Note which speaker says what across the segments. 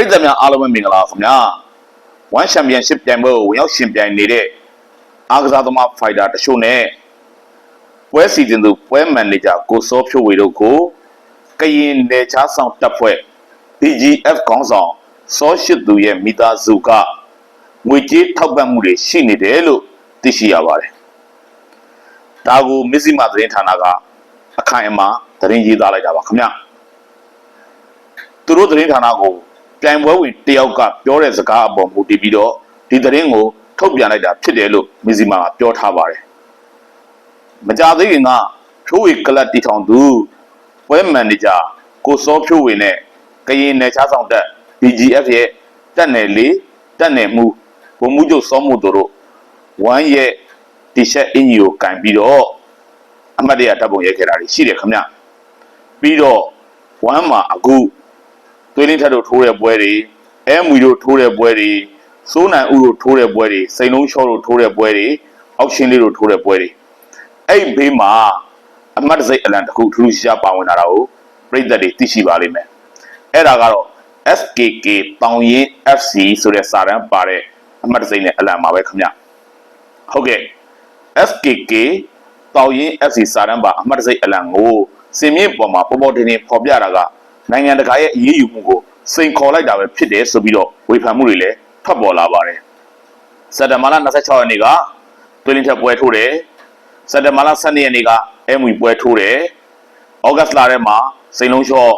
Speaker 1: ရိသတ်များအားလုံးပဲမင်္ဂလာပါခင်ဗျာဝမ်ချန်ပီယံရှစ်ပြိုင်ပွဲကိုဝင်ရောက်ရှင်ပြိုင်နေတဲ့အားကစားသမားဖိုက်တာတချို့နဲ့ပွဲစီစဉ်သူပွဲမန်နေဂျာကိုစောဖြိုးဝေတို့ကိုကရင်နယ်ခြားဆောင်တပ်ဖွဲ့ BGF ခေါင်းဆောင်စောရှိသူရဲ့မိသားစုကငွေကြေးထောက်ပံ့မှုတွေရှိနေတယ်လို့သိရှိရပါတယ်ဒါကိုမစ္စည်းမသတင်းဌာနကအခိုင်အမာသတင်းရေးသားလိုက်တာပါခင်ဗျာသူတို့သတင်းဌာနကို ပြိုင်ပွဲဝင်တယောက်ကပြောတဲ့စကားအပေါ်မူတည်ပြီးတော့ဒီသတင်းကိုထုတ်ပြန်လိုက်တာဖြစ်တယ်လို့မီဇီမာကပြောထားပါတယ်။မကြသေးခင်ကဖြိုးဝေကလပ်တီထောင်သူပွဲမန်နေဂျာကိုစောဖြိုးဝေနဲ့ကရင်နယ်ခြားဆောင်တပ် BGF ရဲ့တပ်နယ်လေးတပ်နယ်မှုဗိုလ်မှူးချုပ်စောမှုတို့ဝမ်းရဲ့တီရှပ်အင်ဂျီကိုကင်ပြီးတော့အမတ်တရတပ်ပုံရိုက်ခဲ့တာတွေရှိတယ်ခင်ဗျ။ပြီးတော့ဝမ်းမှာအခု သွေးလင်းထက်တို့ထိုးတဲ့ပွဲတွေအဲမွီတို့ထိုးတဲ့ပွဲတွေစိုးနိုင်ဦးတို့ထိုးတဲ့ပွဲတွေစိန်လုံးချောတို့ထိုးတဲ့ပွဲတွေအောက်ရှင်းလေးတို့ထိုးတဲ့ပွဲတွေအဲ့ဘေးမှာအမတ်တစိတ်အလံတစ်ခုထူးထူးခြားခြားပါဝင်လာတာကိုပြည်သက်တွေသိရှိပါလိမ့်မယ်အဲ့ဒါကတော့ SKK တောင်ရင် FC ဆိုတဲ့စာတမ်းပါတဲ့အမတ်တစိတ်နဲ့အလံပါပဲခင်ဗျဟုတ်ကဲ့ SKK တောင်ရင် FC စာတမ်းပါအမတ်တစိတ်အလံကိုစင်မြင့်ပေါ်မှာပေါ်ပေါ်တင်တင်ဖော်ပြတာက နိုင်ငံတကာရဲ့အရေးယူမှုကိုစိန်ခေါ်လိုက်တာပဲဖြစ်တယ်ဆိုပြီးတော့ဝေဖန်မှုတွေလည်းထွက်ပေါ်လာပါတယ်။စက်တဘာလ26ရက်နေ့ကတွင်းလင်းထက်ပွဲထိုးတယ်။စက်တဘာလ12ရက်နေ့ကအမ်ဝီပွဲထိုးတယ်။ဩဂတ်စ်လထဲမှာစိန်လုံးလျှော့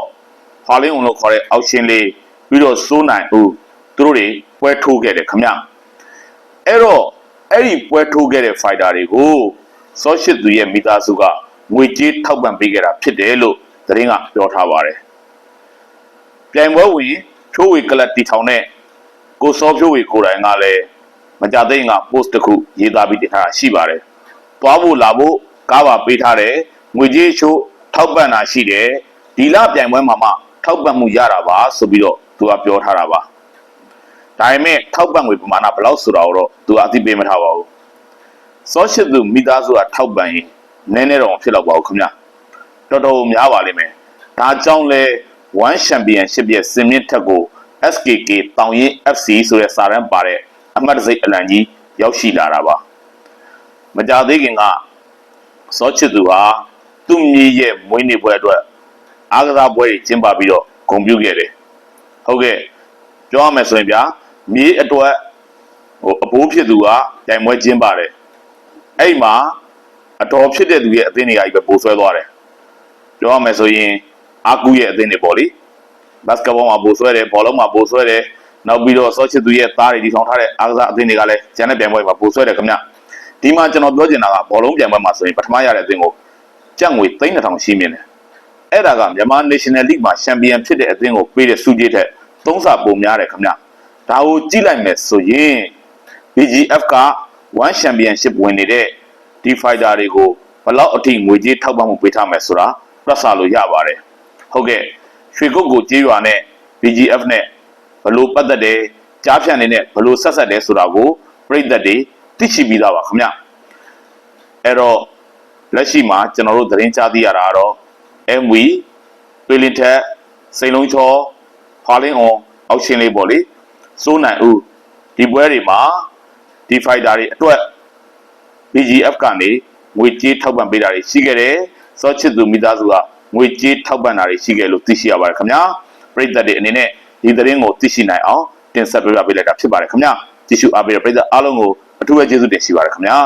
Speaker 1: ဟာလင်းအောင်လို့ခေါ်တဲ့အောက်ရှင်လေးပြီးတော့စိုးနိုင်ဦးသူတို့တွေပွဲထိုးခဲ့တယ်ခမ။အဲ့တော့အဲ့ဒီပွဲထိုးခဲ့တဲ့ fighter တွေကိုစောရှစ်သူရဲ့မိသားစုကငွေကြေးထောက်ပံ့ပေးခဲ့တာဖြစ်တယ်လို့သတင်းကပြောထားပါတယ်။ ပြိုင်ပွဲဝင်ဖြိုးဝေကလပ်တီထောင်တဲ့ကိုစောဖြိုးဝေကိုယ်တိုင်ကလည်းမကြသိရင်က post တစ်ခုရေးသားပြီးတင်ထားတာရှိပါတယ်။သွားဖို့လာဖို့ကားပါပေးထားတယ်ငွေကြေးချိုးထောက်ပံ့တာရှိတယ်ဒီလပြိုင်ပွဲမှာမှထောက်ပံ့မှုရတာပါဆိုပြီးတော့သူကပြောထားတာပါ။ဒါပေမဲ့ထောက်ပံ့ငွေပမာဏဘယ်လောက်ဆိုတာကိုတော့သူကအသိပေးမထားပါဘူး။စောရှိသူမိသားစုကထောက်ပံ့ရင်နည်းနည်းတော့မဖြစ်တော့ပါဘူးခင်ဗျ။တော်တော်များပါလိမ့်မယ်။ဒါကြောင့်လဲ One Championship ရဲ့စင်မြင့်ထက်ကို SKK တောင်ရင် FC ဆိုတဲ့စာတမ်းပါတဲ့အမှတ်တံဆိပ်အလံကြီးရောက်ရှိလာတာပါမကြသေးခင်ကစောချစ်သူဟာသူ့မြေရဲ့မွေးနေ့ပွဲအတွက်အားကစားပွဲတွေကျင်းပပြီးတော့ဂုဏ်ပြုခဲ့တယ်ဟုတ်ကဲ့ပြောရမယ်ဆိုရင်ဗျာမြေအတွက်ဟိုအဘိုးဖြစ်သူကတိုင်ပွဲကျင်းပါတယ်အဲ့မှာအတော်ဖြစ်တဲ့သူရဲ့အသင်းတွေကကြီးပဲပို့ဆွဲသွားတယ်ပြောရမယ်ဆိုရင် အာကူရဲ့အသင်းတွေပေါ့လေဘတ်စကတ်ဘောမှာပို့ဆွဲတယ်ဘောလုံးမှာပို့ဆွဲတယ်နောက်ပြီးတော့ဆော့ချစ်သူရဲ့သားတွေဒီဆောင်ထားတဲ့အားကစားအသင်းတွေကလည်းကျန်တဲ့ပြိုင်ပွဲမှာပို့ဆွဲတယ်ခင်ဗျဒီမှာကျွန်တော်ပြောချင်တာကဘောလုံးပြိုင်ပွဲမှာဆိုရင်ပထမရတဲ့အသင်းကိုကြက်ငွေ3000ရှိမြင်တယ်အဲ့ဒါကမြန်မာ National League မှာချန်ပီယံဖြစ်တဲ့အသင်းကိုပေးတဲ့စုကြည်ထက်သုံးဆပိုများတယ်ခင်ဗျဒါကိုကြည့်လိုက်မယ်ဆိုရင် BGF က1 Championship ဝင်နေတဲ့ဒီ fighter တွေကိုဘယ်လောက်အထိငွေကြေးထောက်ပံ့မှုပေးထားမယ်ဆိုတာတွက်ဆလို့ရပါတယ် ဟုတ်ကဲ့ရွှေကုတ်ကိုကြေးရွာနဲ့ BGF နဲ့ဘလို့ပတ်သက်တယ်ကြားဖြန့်နေနဲ့ဘလို့ဆက်ဆက်တယ်ဆိုတာကိုပြည်သက်တွေသိရှိပြီးသားပါခင်ဗျအဲ့တော့လက်ရှိမှာကျွန်တော်တို့သတင်းကြားသိရတာကတော့ MV ပြည်လင်ထက်စိန်လုံးချောဟာလင်းအောင်အောက်ရှင်းလေးပေါ့လေစိုးနိုင်ဦးဒီပွဲတွေမှာဒီ fighter တွေအတွက် BGF ကနေငွေကြေးထောက်ပံ့ပေးတာတွေရှိခဲ့တယ်စောချစ်သူမိသားစုက ငွေကြေးထောက်ပံ့တာတွေရှိခဲ့လို့သိရှိရပါတယ်ခင်ဗျာပြည်သက်တွေအနေနဲ့ဒီသတင်းကိုသိရှိနိုင်အောင်တင်ဆက်ပေးပါပေးလိုက်တာဖြစ်ပါတယ်ခင်ဗျာကြည့်ရှုအားပေးတဲ့ပြည်သက်အားလုံးကိုအထူးပဲကျေးဇူးတင်ရှိပါတယ်ခင်ဗျာ